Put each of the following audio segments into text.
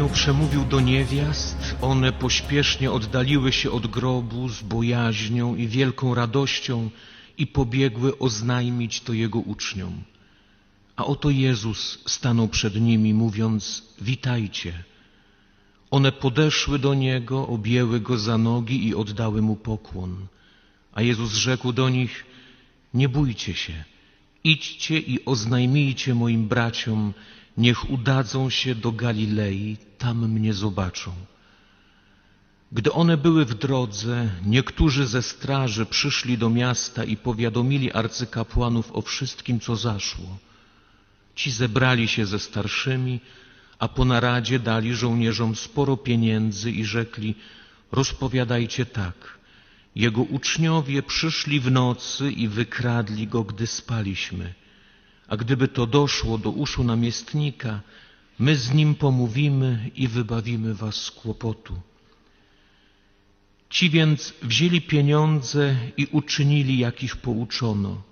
anioł przemówił do niewiast, one pośpiesznie oddaliły się od grobu z bojaźnią i wielką radością i pobiegły oznajmić to jego uczniom. A oto Jezus stanął przed nimi, mówiąc: Witajcie. One podeszły do niego, objęły go za nogi i oddały mu pokłon. A Jezus rzekł do nich: Nie bójcie się, idźcie i oznajmijcie moim braciom, niech udadzą się do Galilei, tam mnie zobaczą. Gdy one były w drodze, niektórzy ze straży przyszli do miasta i powiadomili arcykapłanów o wszystkim, co zaszło. Ci zebrali się ze starszymi, a po naradzie dali żołnierzom sporo pieniędzy i rzekli: Rozpowiadajcie tak. Jego uczniowie przyszli w nocy i wykradli go, gdy spaliśmy. A gdyby to doszło do uszu namiestnika, my z nim pomówimy i wybawimy was z kłopotu. Ci więc wzięli pieniądze i uczynili, jak ich pouczono.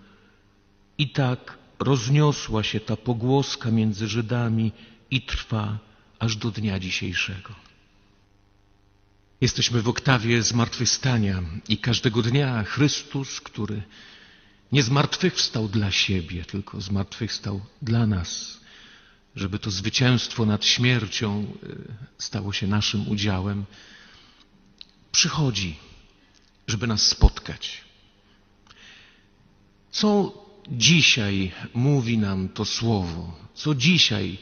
I tak rozniosła się ta pogłoska między Żydami i trwa aż do dnia dzisiejszego. Jesteśmy w oktawie zmartwychwstania i każdego dnia Chrystus, który nie zmartwychwstał dla siebie, tylko zmartwychwstał dla nas, żeby to zwycięstwo nad śmiercią y, stało się naszym udziałem, przychodzi, żeby nas spotkać. Co dzisiaj mówi nam to słowo? Co dzisiaj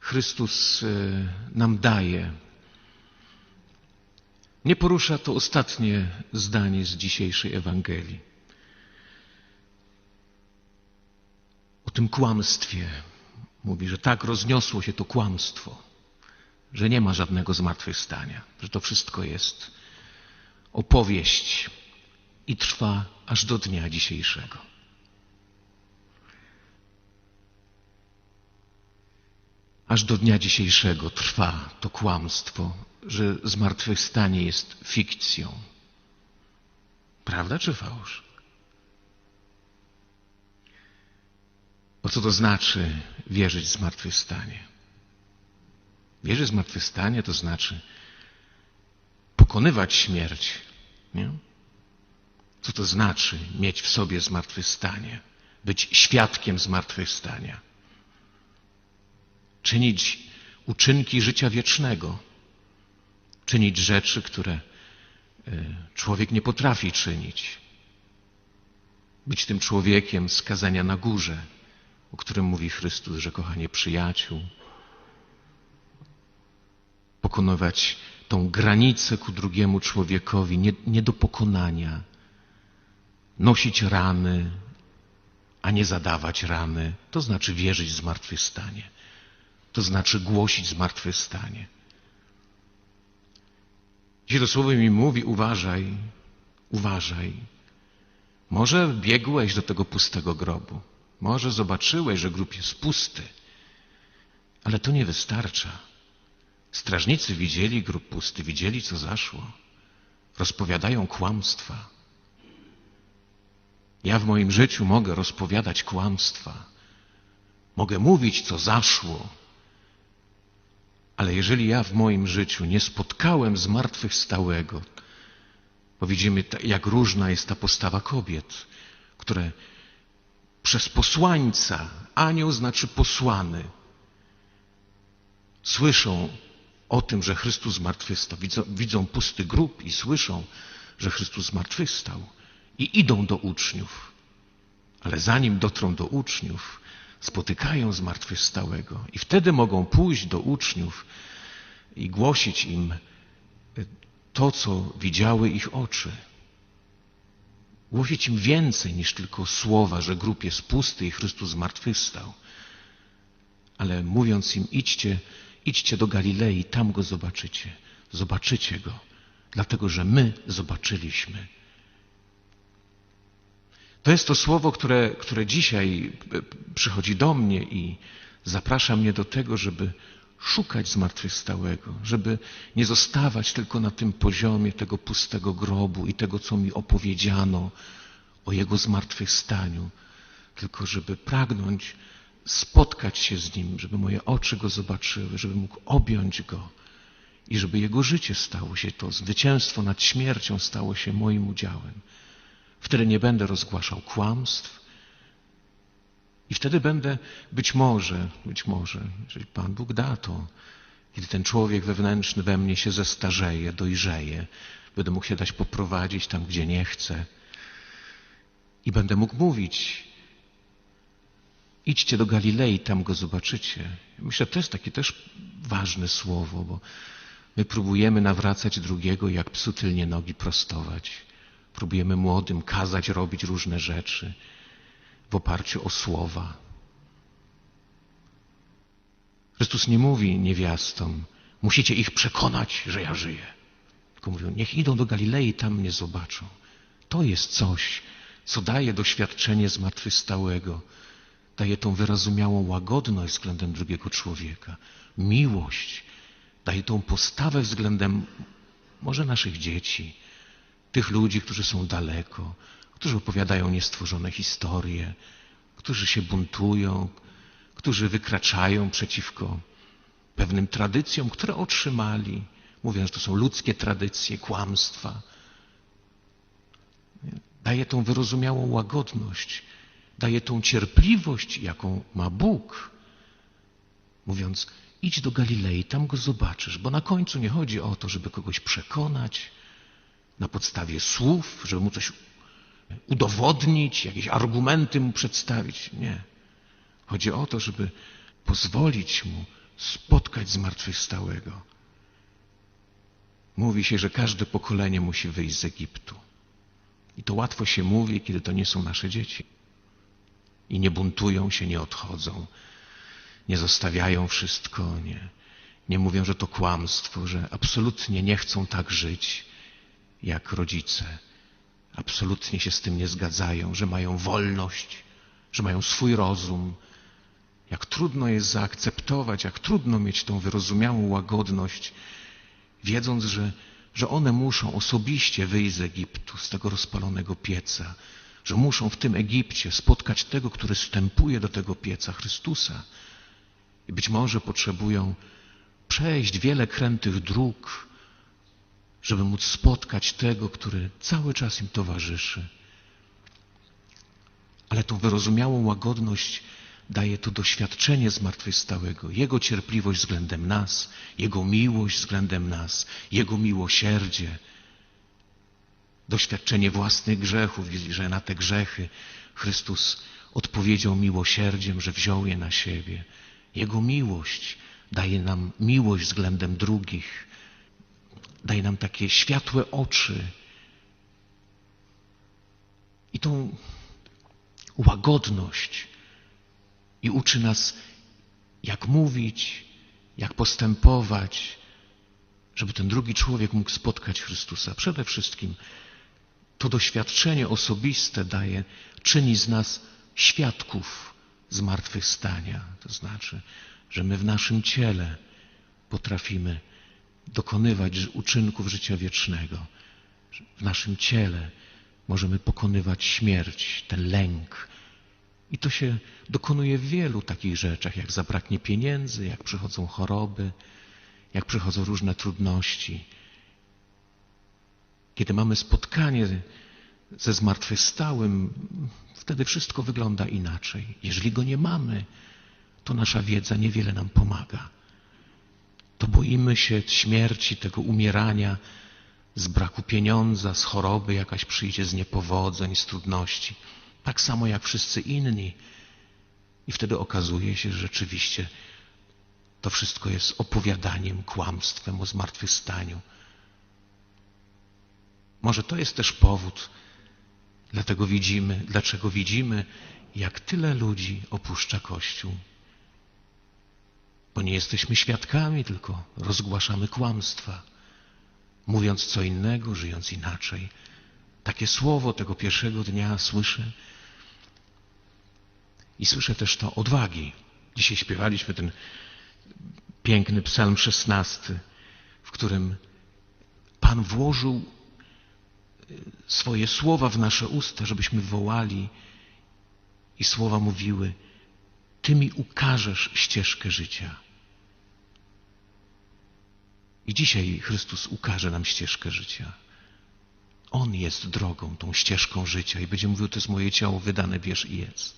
Chrystus y, nam daje? Nie porusza to ostatnie zdanie z dzisiejszej Ewangelii. Tym kłamstwie mówi, że tak rozniosło się to kłamstwo, że nie ma żadnego zmartwychwstania, że to wszystko jest opowieść i trwa aż do dnia dzisiejszego. Aż do dnia dzisiejszego trwa to kłamstwo, że zmartwychwstanie jest fikcją. Prawda czy fałsz? Co to znaczy wierzyć w zmartwychwstanie? Wierzyć w zmartwychwstanie to znaczy pokonywać śmierć. Nie? Co to znaczy mieć w sobie zmartwychwstanie? Być świadkiem zmartwychwstania? Czynić uczynki życia wiecznego czynić rzeczy, które e, człowiek nie potrafi czynić. Być tym człowiekiem skazania na górze, o którym mówi Chrystus, że kochanie przyjaciół, pokonywać tą granicę ku drugiemu człowiekowi, nie, nie do pokonania, nosić rany, a nie zadawać rany, to znaczy wierzyć w zmartwychwstanie. To znaczy głosić zmartwychwstanie. Dzisiaj to słowo mi mówi, uważaj, uważaj. Może biegłeś do tego pustego grobu. Może zobaczyłeś, że grób jest pusty. Ale to nie wystarcza. Strażnicy widzieli grób pusty, widzieli, co zaszło. Rozpowiadają kłamstwa. Ja w moim życiu mogę rozpowiadać kłamstwa. Mogę mówić, co zaszło, ale jeżeli ja w moim życiu nie spotkałem zmartwychwstałego, bo widzimy, jak różna jest ta postawa kobiet, które przez posłańca, anioł znaczy posłany, słyszą o tym, że Chrystus zmartwychwstał, widzą, widzą pusty grób i słyszą, że Chrystus zmartwychwstał i idą do uczniów. Ale zanim dotrą do uczniów, spotykają zmartwychwstałego i wtedy mogą pójść do uczniów i głosić im to, co widziały ich oczy. Głosić im więcej niż tylko słowa, że grób jest pusty i Chrystus zmartwychwstał. Ale mówiąc im, idźcie, idźcie do Galilei, tam go zobaczycie. Zobaczycie go, dlatego że my zobaczyliśmy. To jest to słowo, które, które dzisiaj przychodzi do mnie i zaprasza mnie do tego, żeby szukać zmartwychwstałego, żeby nie zostawać tylko na tym poziomie tego pustego grobu i tego, co mi opowiedziano o Jego zmartwychwstaniu, tylko żeby pragnąć spotkać się z Nim, żeby moje oczy Go zobaczyły, żeby mógł objąć Go i żeby Jego życie stało się, to zwycięstwo nad śmiercią stało się moim udziałem. Wtedy nie będę rozgłaszał kłamstw i wtedy będę być może, być może, jeżeli Pan Bóg da to, kiedy ten człowiek wewnętrzny we mnie się zestarzeje, dojrzeje, będę mógł się dać poprowadzić tam, gdzie nie chcę i będę mógł mówić idźcie do Galilei, tam go zobaczycie. Myślę, to jest takie też ważne słowo, bo my próbujemy nawracać drugiego, jak psu tylnie nogi prostować. Próbujemy młodym kazać robić różne rzeczy w oparciu o słowa. Chrystus nie mówi niewiastom, musicie ich przekonać, że ja żyję. Tylko mówią, niech idą do Galilei, tam mnie zobaczą. To jest coś, co daje doświadczenie zmartwychwstałego daje tą wyrozumiałą łagodność względem drugiego człowieka, miłość, daje tą postawę względem może naszych dzieci, tych ludzi, którzy są daleko, którzy opowiadają niestworzone historie, którzy się buntują, którzy wykraczają przeciwko pewnym tradycjom, które otrzymali, mówiąc, że to są ludzkie tradycje, kłamstwa. Daje tą wyrozumiałą łagodność, daje tą cierpliwość, jaką ma Bóg, mówiąc, idź do Galilei, tam go zobaczysz, bo na końcu nie chodzi o to, żeby kogoś przekonać na podstawie słów, żeby mu coś udowodnić, jakieś argumenty mu przedstawić. Nie. Chodzi o to, żeby pozwolić mu spotkać zmartwychwstałego. Mówi się, że każde pokolenie musi wyjść z Egiptu. I to łatwo się mówi, kiedy to nie są nasze dzieci i nie buntują się, nie odchodzą, nie zostawiają wszystko, nie, nie mówią, że to kłamstwo, że absolutnie nie chcą tak żyć jak rodzice. Absolutnie się z tym nie zgadzają, że mają wolność, że mają swój rozum. Jak trudno jest zaakceptować, jak trudno mieć tą wyrozumiałą łagodność, wiedząc, że, że one muszą osobiście wyjść z Egiptu, z tego rozpalonego pieca, że muszą w tym Egipcie spotkać tego, który wstępuje do tego pieca Chrystusa. I być może potrzebują przejść wiele krętych dróg, żeby móc spotkać tego, który cały czas im towarzyszy. Ale tą wyrozumiałą łagodność daje to doświadczenie zmartwychwstałego, Jego cierpliwość względem nas, Jego miłość względem nas, Jego miłosierdzie, doświadczenie własnych grzechów że na te grzechy Chrystus odpowiedział miłosierdziem, że wziął je na siebie. Jego miłość daje nam miłość względem drugich, daje nam takie światłe oczy i tą łagodność i uczy nas, jak mówić, jak postępować, żeby ten drugi człowiek mógł spotkać Chrystusa. Przede wszystkim to doświadczenie osobiste daje, czyni z nas świadków zmartwychwstania. To znaczy, że my w naszym ciele potrafimy dokonywać uczynków życia wiecznego. W naszym ciele możemy pokonywać śmierć, ten lęk. I to się dokonuje w wielu takich rzeczach, jak zabraknie pieniędzy, jak przychodzą choroby, jak przychodzą różne trudności. Kiedy mamy spotkanie ze zmartwychwstałym, wtedy wszystko wygląda inaczej. Jeżeli go nie mamy, to nasza wiedza niewiele nam pomaga. To boimy się śmierci, tego umierania, z braku pieniądza, z choroby jakaś przyjdzie, z niepowodzeń, z trudności. Tak samo jak wszyscy inni. I wtedy okazuje się, że rzeczywiście to wszystko jest opowiadaniem, kłamstwem o zmartwychwstaniu. Może to jest też powód, dlatego widzimy, dlaczego widzimy, jak tyle ludzi opuszcza Kościół. Bo nie jesteśmy świadkami, tylko rozgłaszamy kłamstwa, mówiąc co innego, żyjąc inaczej. Takie słowo tego pierwszego dnia słyszę. I słyszę też to odwagi. Dzisiaj śpiewaliśmy ten piękny psalm szesnasty, w którym Pan włożył swoje słowa w nasze usta, żebyśmy wołali i słowa mówiły: Ty mi ukażesz ścieżkę życia. I dzisiaj Chrystus ukaże nam ścieżkę życia. On jest drogą, tą ścieżką życia i będzie mówił, to jest moje ciało wydane, bierz i jedz.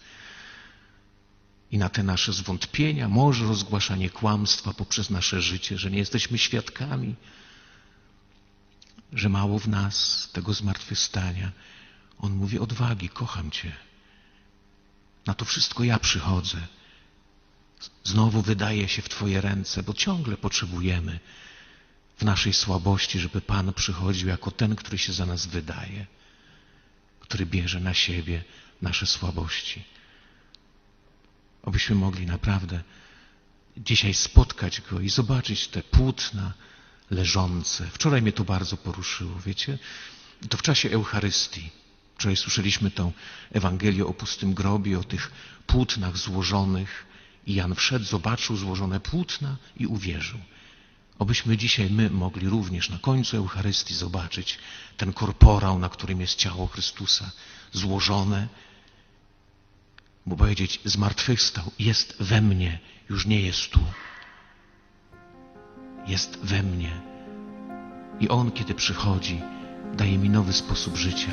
I na te nasze zwątpienia, może rozgłaszanie kłamstwa poprzez nasze życie, że nie jesteśmy świadkami, że mało w nas tego zmartwychwstania. On mówi, odwagi, kocham Cię. Na to wszystko ja przychodzę. Znowu wydaje się w Twoje ręce, bo ciągle potrzebujemy w naszej słabości, żeby Pan przychodził jako ten, który się za nas wydaje, który bierze na siebie nasze słabości. Obyśmy mogli naprawdę dzisiaj spotkać Go i zobaczyć te płótna leżące. Wczoraj mnie to bardzo poruszyło, wiecie? To w czasie Eucharystii. Wczoraj słyszeliśmy tą Ewangelię o pustym grobie, o tych płótnach złożonych i Jan wszedł, zobaczył złożone płótna i uwierzył. Obyśmy dzisiaj my mogli również na końcu Eucharystii zobaczyć ten korporał, na którym jest ciało Chrystusa, złożone, bo powiedzieć, zmartwychwstał, jest we mnie, już nie jest tu. Jest we mnie. I On, kiedy przychodzi, daje mi nowy sposób życia.